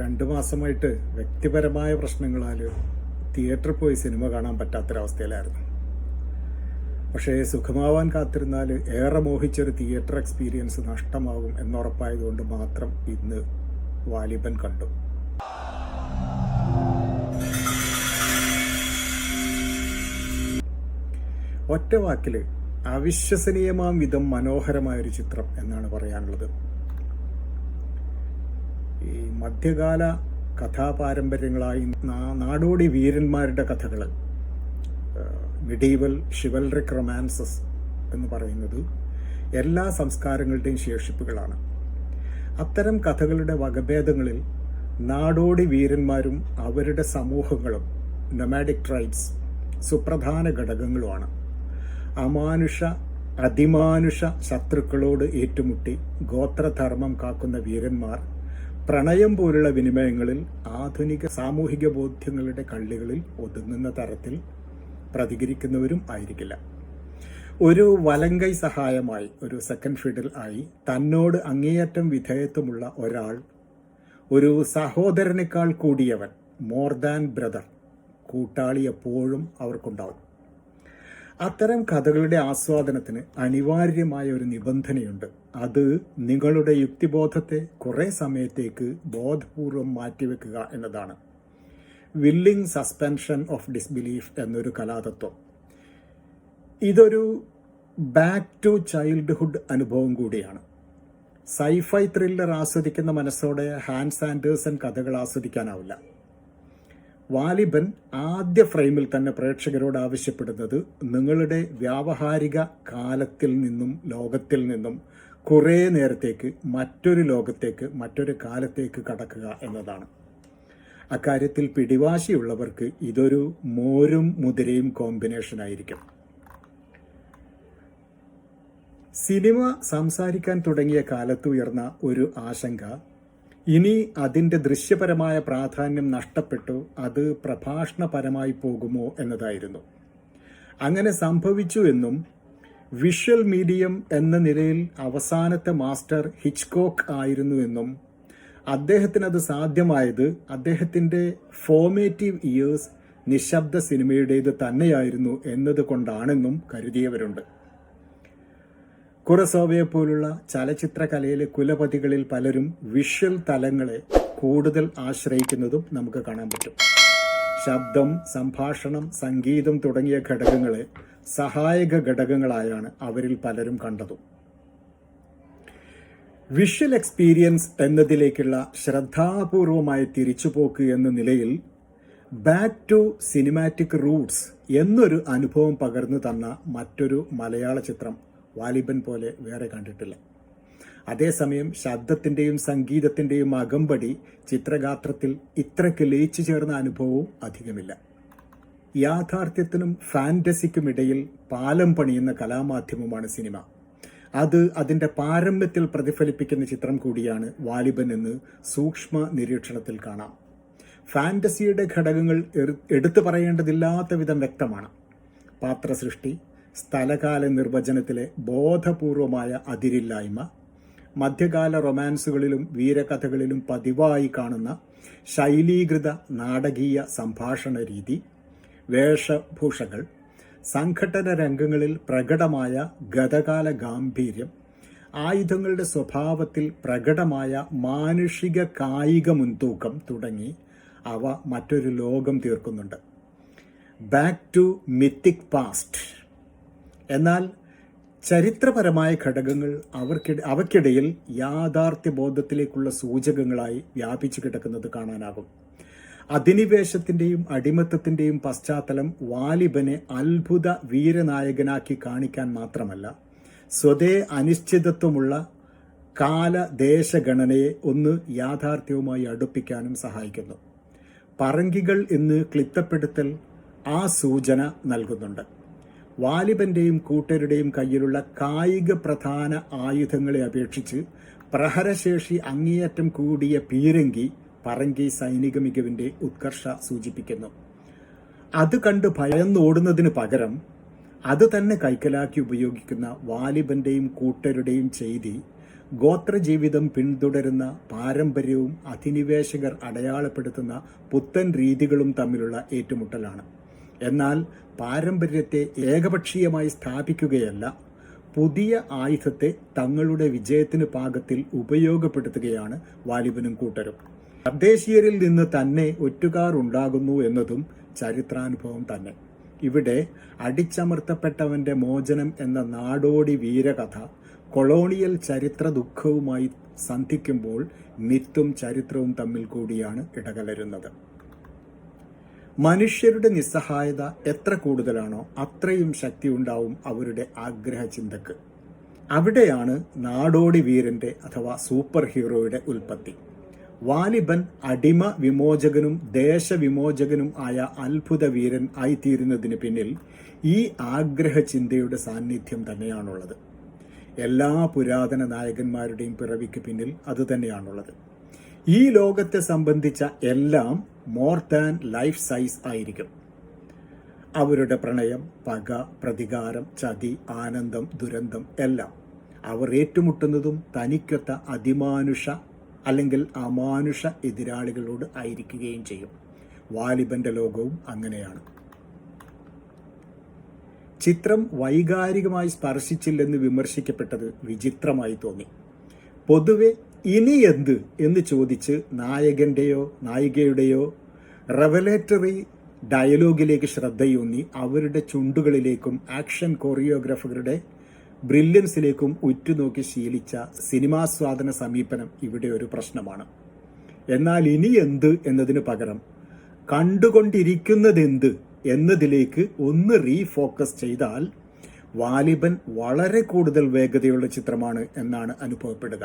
രണ്ട് മാസമായിട്ട് വ്യക്തിപരമായ പ്രശ്നങ്ങളാൽ തിയേറ്ററിൽ പോയി സിനിമ കാണാൻ പറ്റാത്തൊരവസ്ഥയിലായിരുന്നു. പക്ഷേ സുഖമാവാൻ കാത്തിരുന്നാൽ ഏറെ മോഹിച്ചൊരു തിയേറ്റർ എക്സ്പീരിയൻസ് നഷ്ടമാകും എന്നുറപ്പായതുകൊണ്ട് മാത്രം ഇന്ന് വാലിബൻ കണ്ടു. ഒറ്റ വാക്കിൽ അവിശ്വസനീയമാം വിധം മനോഹരമായൊരു ചിത്രം എന്നാണ് പറയാനുള്ളത്. മധ്യകാല കഥാപാരമ്പര്യങ്ങളായി നാടോടി വീരന്മാരുടെ കഥകൾ മിഡീവൽ ഷിവൽറിക് റൊമാൻസസ് എന്ന് പറയുന്നത് എല്ലാ സംസ്കാരങ്ങളുടെയും ശേഷിപ്പുകളാണ്. അത്തരം കഥകളുടെ വകഭേദങ്ങളിൽ നാടോടി വീരന്മാരും അവരുടെ സമൂഹങ്ങളും നൊമാഡിക് ട്രൈബ്സ് സുപ്രധാന ഘടകങ്ങളുമാണ്. അമാനുഷ അതിമാനുഷ ശത്രുക്കളോട് ഏറ്റുമുട്ടി ഗോത്രധർമ്മം കാക്കുന്ന വീരന്മാർ പ്രണയം പോലുള്ള വിനിമയങ്ങളിൽ ആധുനിക സാമൂഹിക ബോധ്യങ്ങളുടെ കള്ളികളിൽ ഒതുങ്ങുന്ന തരത്തിൽ പ്രതികരിക്കുന്നവരും ആയിരിക്കില്ല. ഒരു വലങ്കൈ സഹായമായി ഒരു സെക്കൻഡ് ഫിഡിൽ ആയി തന്നോട് അങ്ങേയറ്റം വിധേയത്വമുള്ള ഒരാൾ ഒരു സഹോദരനേക്കാൾ കൂടിയവൻ മോർ ദാൻ ബ്രദർ കൂട്ടാളി എപ്പോഴും അവർക്കുണ്ടാവും. അത്തരം കഥകളുടെ ആസ്വാദനത്തിന് അനിവാര്യമായ ഒരു നിബന്ധനയുണ്ട്. അത് നിങ്ങളുടെ യുക്തിബോധത്തെ കുറേ സമയത്തേക്ക് ബോധപൂർവം മാറ്റിവെക്കുക എന്നതാണ്. വില്ലിംഗ് സസ്പെൻഷൻ ഓഫ് ഡിസ്ബിലീഫ് എന്നൊരു കലാതത്വം. ഇതൊരു ബാക്ക് ടു ചൈൽഡ്ഹുഡ് അനുഭവം കൂടിയാണ്. സൈഫൈ ത്രില്ലർ ആസ്വദിക്കുന്ന മനസ്സോടെ ഹാൻസ് ആൻഡേഴ്സൺ കഥകൾ ആസ്വദിക്കാനാവില്ല. വാലിബൻ ആദ്യ ഫ്രെയിമിൽ തന്നെ പ്രേക്ഷകരോട് ആവശ്യപ്പെടുന്നത് നിങ്ങളുടെ വ്യാവഹാരിക കാലത്തിൽ നിന്നും ലോകത്തിൽ നിന്നും കുറേ നേരത്തേക്ക് മറ്റൊരു ലോകത്തേക്ക് മറ്റൊരു കാലത്തേക്ക് കടക്കുക എന്നതാണ്. അക്കാര്യത്തിൽ പിടിവാശിയുള്ളവർക്ക് ഇതൊരു മോരും മുതിരയും കോമ്പിനേഷൻ ആയിരിക്കും. സിനിമ സംസാരിക്കാൻ തുടങ്ങിയ കാലത്തുയർന്ന ഒരു ആശങ്ക ഇനി അതിന്റെ ദൃശ്യപരമായ പ്രാധാന്യം നഷ്ടപ്പെട്ടു അത് പ്രഭാഷണപരമായി പോകുമോ എന്നതായിരുന്നു. അങ്ങനെ സംഭവിച്ചു എന്നും വിഷ്വൽ മീഡിയം എന്ന നിലയിൽ അവസാനത്തെ മാസ്റ്റർ ഹിച്ച്കോക്ക് ആയിരുന്നു എന്നും അദ്ദേഹത്തിന് അത് സാധ്യമായത് അദ്ദേഹത്തിന്റെ ഫോമേറ്റീവ് ഇയേഴ്സ് നിശബ്ദ സിനിമയുടേത് തന്നെയായിരുന്നു എന്നതുകൊണ്ടാണെന്നും കരുതിയവരുണ്ട്. കുറസോവയെ പോലുള്ള ചലച്ചിത്ര കലയിലെ കുലപതികളിൽ പലരും വിഷ്വൽ തലങ്ങളെ കൂടുതൽ ആശ്രയിക്കുന്നതും നമുക്ക് കാണാൻ പറ്റും. ശബ്ദം സംഭാഷണം സംഗീതം തുടങ്ങിയ ഘടകങ്ങളെ സഹായക ഘടകങ്ങളായാണ് അവരിൽ പലരും കണ്ടതും. വിഷ്വൽ എക്സ്പീരിയൻസ് എന്നതിലേക്കുള്ള ശ്രദ്ധാപൂർവമായ തിരിച്ചുപോക്ക് എന്ന നിലയിൽ ബാക്ക് ടു സിനിമാറ്റിക് റൂട്ട്സ് എന്നൊരു അനുഭവം പകർന്നു തന്ന മറ്റൊരു മലയാള ചിത്രം വാലിബൻ പോലെ വേറെ കണ്ടിട്ടില്ല. അതേസമയം ശബ്ദത്തിന്റെയും സംഗീതത്തിന്റെയും അകമ്പടി ചിത്രഗാത്രത്തിൽ ഇത്രയ്ക്ക് ലയിച്ചു ചേർന്ന അനുഭവവും അധികമില്ല. യാഥാർത്ഥ്യത്തിനും ഫാന്റസിക്കും ഇടയിൽ പാലം പണിയുന്ന കലാമാധ്യമമാണ് സിനിമ. അത് അതിന്റെ പാരമ്യത്തിൽ പ്രതിഫലിപ്പിക്കുന്ന ചിത്രം കൂടിയാണ് വാലിബൻ എന്ന് സൂക്ഷ്മ നിരീക്ഷണത്തിൽ കാണാം. ഫാന്റസിയുടെ ഘടകങ്ങൾ എടുത്തു പറയേണ്ടതില്ലാത്ത വിധം വ്യക്തമാണ്. പാത്രസൃഷ്ടി സ്ഥലകാല നിർവചനത്തിലെ ബോധപൂർവമായ അതിരില്ലായ്മ മധ്യകാല റൊമാൻസുകളിലും വീരകഥകളിലും പതിവായി കാണുന്ന ശൈലീകൃത നാടകീയ സംഭാഷണ രീതി വേഷഭൂഷകൾ സംഘടന രംഗങ്ങളിൽ പ്രകടമായ ഗതകാല ഗാംഭീര്യം ആയുധങ്ങളുടെ സ്വഭാവത്തിൽ പ്രകടമായ മാനുഷിക കായിക മുൻതൂക്കം തുടങ്ങി അവ മറ്റൊരു ലോകം തീർക്കുന്നുണ്ട്. ബാക്ക് ടു മിത്തിക് പാസ്റ്റ് എന്നാൽ ചരിത്രപരമായ ഘടകങ്ങൾ അവർക്കിട അവയ്ക്കിടയിൽ യാഥാർത്ഥ്യ ബോധത്തിലേക്കുള്ള സൂചകങ്ങളായി വ്യാപിച്ചു കിടക്കുന്നത് കാണാനാകും. അധിനിവേശത്തിന്റെയും അടിമത്തത്തിന്റെയും പശ്ചാത്തലം വാലിബനെ അത്ഭുത വീരനായകനാക്കി കാണിക്കാൻ മാത്രമല്ല സ്വതേ അനിശ്ചിതത്വമുള്ള കാലദേശഗണനയെ ഒന്ന് യാഥാർത്ഥ്യവുമായി അടുപ്പിക്കാനും സഹായിക്കുന്നു. പറങ്കികൾ എന്ന് ക്ലിത്തപ്പെടുത്തൽ ആ സൂചന നൽകുന്നുണ്ട്. വാലിബന്റെയും കൂട്ടരുടെയും കയ്യിലുള്ള കായിക പ്രധാന ആയുധങ്ങളെ അപേക്ഷിച്ച് പ്രഹരശേഷി അങ്ങേയറ്റം കൂടിയ പീരങ്കി പറങ്കി സൈനിക മികവിന്റെ ഉത്കർഷ സൂചിപ്പിക്കുന്നു. അത് കണ്ട് ഭയന്നോടുന്നതിന് പകരം അത് തന്നെ കൈക്കലാക്കി ഉപയോഗിക്കുന്ന വാലിബന്റെയും കൂട്ടരുടെയും ചെയ്തി ഗോത്രജീവിതം പിന്തുടരുന്ന പാരമ്പര്യവും അധിനിവേശകർ അടയാളപ്പെടുത്തുന്ന പുത്തൻ രീതികളും തമ്മിലുള്ള ഏറ്റുമുട്ടലാണ്. എന്നാൽ പാരമ്പര്യത്തെ ഏകപക്ഷീയമായി സ്ഥാപിക്കുകയല്ല പുതിയ ആയുധത്തെ തങ്ങളുടെ വിജയത്തിന് പാകത്തിൽ ഉപയോഗപ്പെടുത്തുകയാണ് വാലിബനും കൂട്ടരും. തദ്ദേശീയരിൽ നിന്ന് തന്നെ ഒറ്റുകാർ ഉണ്ടാകുന്നു എന്നതും ചരിത്രാനുഭവം തന്നെ. ഇവിടെ അടിച്ചമർത്തപ്പെട്ടവന്റെ മോചനം എന്ന നാടോടി വീരകഥ കൊളോണിയൽ ചരിത്ര ദുഃഖവുമായി സന്ധിക്കുമ്പോൾ മിത്തും ചരിത്രവും തമ്മിൽ കൂടിയാണ് ഇടകലരുന്നത്. മനുഷ്യരുടെ നിസ്സഹായത എത്ര കൂടുതലാണോ അത്രയും ശക്തി ഉണ്ടാവും അവരുടെ ആഗ്രഹ ചിന്തക്ക് അവിടെയാണ് നാടോടി വീരന്റെ അഥവാ സൂപ്പർ ഹീറോയുടെ ഉൽപ്പത്തി. വാലിബൻ അടിമ വിമോചകനും ദേശവിമോചകനും ആയ അത്ഭുത വീരൻ ആയിത്തീരുന്നതിന് പിന്നിൽ ഈ ആഗ്രഹ ചിന്തയുടെ സാന്നിധ്യം തന്നെയാണുള്ളത്. എല്ലാ പുരാതന നായകന്മാരുടെയും പിറവിക്ക് പിന്നിൽ അത് തന്നെയാണുള്ളത്. ഈ ലോകത്തെ സംബന്ധിച്ച എല്ലാം മോർ ദാൻ ലൈഫ് സൈസ് ആയിരിക്കും. അവരുടെ പ്രണയം പക പ്രതികാരം ചതി ആനന്ദം ദുരന്തം എല്ലാം അവർ ഏറ്റുമുട്ടുന്നതും തനിക്കൊത്ത അതിമാനുഷ അല്ലെങ്കിൽ അമാനുഷ എതിരാളികളോട് ആയിരിക്കുകയും ചെയ്യും. വാലിബന്റെ ലോകവും അങ്ങനെയാണ്. ചിത്രം വൈകാരികമായി സ്പർശിച്ചില്ലെന്ന് വിമർശിക്കപ്പെട്ടത് വിചിത്രമായി തോന്നി. പൊതുവെ ഇനി എന്ത് എന്ന് ചോദിച്ച് നായകന്റെയോ നായികയുടെയോ റെവലേറ്ററി ഡയലോഗിലേക്ക് ശ്രദ്ധയൂന്നി അവരുടെ ചുണ്ടുകളിലേക്കും ആക്ഷൻ കൊറിയോഗ്രാഫറുടെ ബ്രില്യൻസിലേക്കും ഉറ്റുനോക്കി ശീലിച്ച സിനിമാസ്വാദന സമീപനം ഇവിടെ ഒരു പ്രശ്നമാണ്. എന്നാൽ ഇനി എന്ത് എന്നതിന് പകരം കണ്ടുകൊണ്ടിരിക്കുന്നതെന്ത് എന്നതിലേക്ക് ഒന്ന് റീഫോക്കസ് ചെയ്താൽ വാലിബൻ വളരെ കൂടുതൽ വേഗതയുള്ള ചിത്രമാണ് എന്നാണ് അനുഭവപ്പെടുക.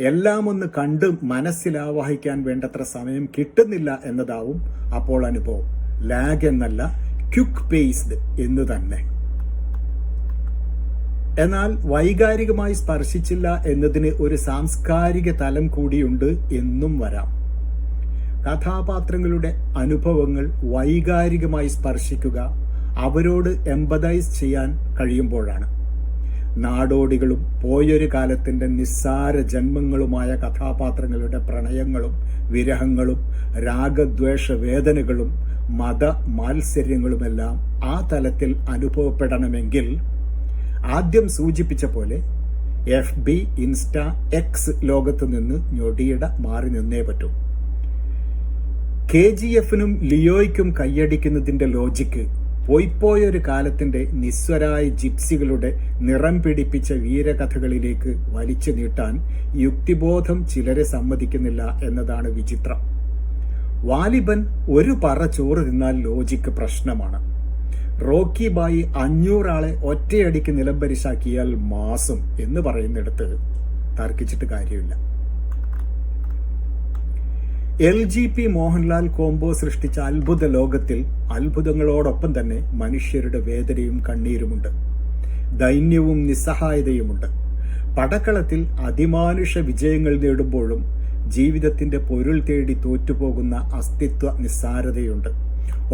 എല്ലാം ഒന്ന് കണ്ട് മനസ്സിലാവാഹിക്കാൻ വേണ്ടത്ര സമയം കിട്ടുന്നില്ല എന്നതാവും അപ്പോൾ അനുഭവം. ലാഗ് എന്നല്ല ക്യുക്ക് പേസ്ഡ് എന്ന് തന്നെ. എന്നാൽ വൈകാരികമായി സ്പർശിച്ചില്ല എന്നതിന് ഒരു സാംസ്കാരിക തലം കൂടിയുണ്ട് എന്നും വരാം. കഥാപാത്രങ്ങളുടെ അനുഭവങ്ങൾ വൈകാരികമായി സ്പർശിക്കുക അവരോട് എമ്പതൈസ് ചെയ്യാൻ കഴിയുമ്പോഴാണ്. നാടോടികളും പോയൊരു കാലത്തിന്റെ നിസ്സാര ജന്മങ്ങളുമായ കഥാപാത്രങ്ങളുടെ പ്രണയങ്ങളും വിരഹങ്ങളും രാഗദ്വേഷ വേദനകളും മത മാത്സര്യങ്ങളുമെല്ലാം ആ തലത്തിൽ അനുഭവപ്പെടണമെങ്കിൽ ആദ്യം സൂചിപ്പിച്ച പോലെ എഫ് ബി ഇൻസ്റ്റ എക്സ് ലോകത്ത് നിന്ന് ഞൊടിയിട മാറി നിന്നേ പറ്റൂ. കെ ജി എഫിനും ലിയോയ്ക്കും കൈയടിക്കുന്നതിന്റെ ലോജിക്ക് പോയിപ്പോയൊരു കാലത്തിന്റെ നിസ്വരായ ജിപ്സികളുടെ നിറം പിടിപ്പിച്ച വീരകഥകളിലേക്ക് വലിച്ചു നീട്ടാൻ യുക്തിബോധം ചിലരെ സമ്മതിക്കുന്നില്ല എന്നതാണ് വിചിത്രം. വാലിബൻ ഒരു പറ ചോറ് തിന്നാൽ ലോജിക്ക് പ്രശ്നമാണ്. റോക്കി ബായി അഞ്ഞൂറാളെ ഒറ്റയടിക്ക് നിലംപരിശാക്കിയാൽ മാസം എന്ന് പറയുന്നിടത്ത് തർക്കിച്ചിട്ട് കാര്യമില്ല. L J P Mohanlal combo സൃഷ്ടിച്ച അത്ഭുത ലോകത്തിൽ അത്ഭുതങ്ങളോടൊപ്പം തന്നെ മനുഷ്യരുടെ വേദനയും കണ്ണീരുമുണ്ട്. ദൈന്യവും നിസ്സഹായതയുമുണ്ട്. പടക്കളത്തിൽ അതിമാനുഷ വിജയങ്ങൾ നേടുമ്പോഴും ജീവിതത്തിന്റെ പൊരുൾ തേടി തോറ്റുപോകുന്ന അസ്തിത്വ നിസ്സാരതയുണ്ട്.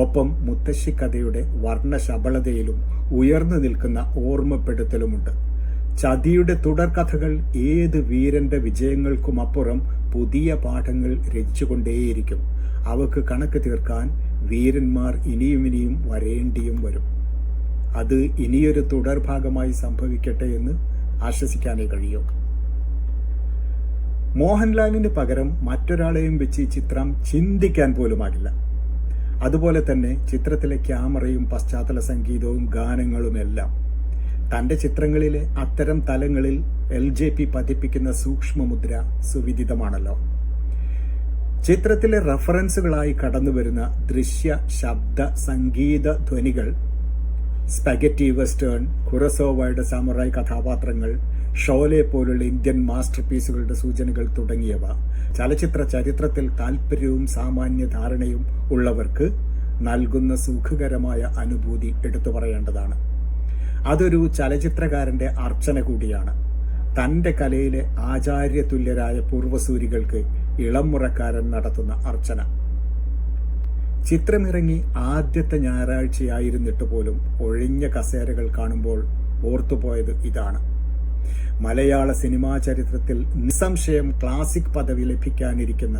ഒപ്പം മുത്തശ്ശിക്കഥയുടെ വർണശബളതയിലും ഉയർന്നു നിൽക്കുന്ന ഓർമ്മപ്പെടുത്തലുമുണ്ട്. ചതിയുടെ തുടർക്കഥകൾ ഏത് വീരന്റെ വിജയങ്ങൾക്കും അപ്പുറം പുതിയ പാഠങ്ങൾ രചിച്ചുകൊണ്ടേയിരിക്കും. അവക്ക് കണക്ക് തീർക്കാൻ വീരന്മാർ ഇനിയും ഇനിയും വരേണ്ടിയും വരും. അത് ഇനിയൊരു തുടർഭാഗമായി സംഭവിക്കട്ടെ എന്ന് ആശ്വസിക്കാനേ കഴിയൂ. മോഹൻലാലിന് പകരം മറ്റൊരാളെയും വെച്ച് ഈ ചിത്രം ചിന്തിക്കാൻ പോലുമാകില്ല. അതുപോലെ തന്നെ ചിത്രത്തിലെ ക്യാമറയും പശ്ചാത്തല സംഗീതവും ഗാനങ്ങളുമെല്ലാം തന്റെ ചിത്രങ്ങളിലെ അത്തരം തലങ്ങളിൽ എൽ ജെ പി പതിപ്പിക്കുന്ന സൂക്ഷ്മമുദ്ര സുവിദിതമാണല്ലോ. ചിത്രത്തിലെ റഫറൻസുകളായി കടന്നുവരുന്ന ദൃശ്യ ശബ്ദ സംഗീത ധ്വനികൾ സ്പഗറ്റി വെസ്റ്റേൺ കുറസോവയുടെ സാമുറായി കഥാപാത്രങ്ങൾ ഷോലെ പോലുള്ള ഇന്ത്യൻ മാസ്റ്റർ പീസുകളുടെ സൂചനകൾ തുടങ്ങിയവ ചലച്ചിത്ര ചരിത്രത്തിൽ താല്പര്യവും സാമാന്യ ധാരണയും ഉള്ളവർക്ക് നൽകുന്ന സുഖകരമായ അനുഭൂതി എടുത്തു പറയേണ്ടതാണ് അതൊരു ചലച്ചിത്രകാരന്റെ അർച്ചന കൂടിയാണ്. തന്റെ കലയിലെ ആചാര്യ ആചാര്യതുല്യരായ പൂർവസൂരികൾക്ക് ഇളംമുറക്കാരൻ നടത്തുന്ന അർച്ചന. ചിത്രമിറങ്ങി ആദ്യത്തെ ഞായറാഴ്ചയായിരുന്നിട്ട് പോലും ഒഴിഞ്ഞ കസേരകൾ കാണുമ്പോൾ ഓർത്തുപോയത് ഇതാണ്. മലയാള സിനിമാ ചരിത്രത്തിൽ നിസ്സംശയം ക്ലാസിക് പദവി ലഭിക്കാനിരിക്കുന്ന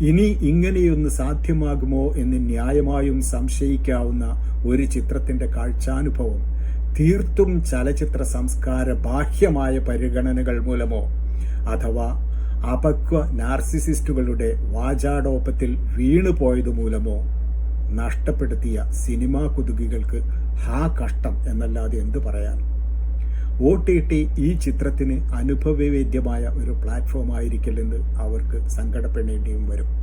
ഇനി ഇങ്ങനെയൊന്ന് സാധ്യമാകുമോ എന്ന് ന്യായമായും സംശയിക്കാവുന്ന ഒരു ചിത്രത്തിന്റെ കാഴ്ചാനുഭവം തീർത്തും ചലച്ചിത്ര സംസ്കാര ബാഹ്യമായ പരിഗണനകൾ മൂലമോ അഥവാ അപക്വ നാർസിസിസ്റ്റുകളുടെ വാചാടോപ്പത്തിൽ വീണുപോയതു മൂലമോ നഷ്ടപ്പെടുത്തിയ സിനിമാ കുതുകികൾക്ക് ഹാ കഷ്ടം എന്നല്ലാതെ എന്തു പറയാൻ? ഒ ടി ടി ഈ ചിത്രത്തിന് അനുഭവവേദ്യമായ ഒരു പ്ലാറ്റ്ഫോം ആയിരിക്കില്ലെന്ന് അവർക്ക് സങ്കടപ്പെടേണ്ടിയും വരും.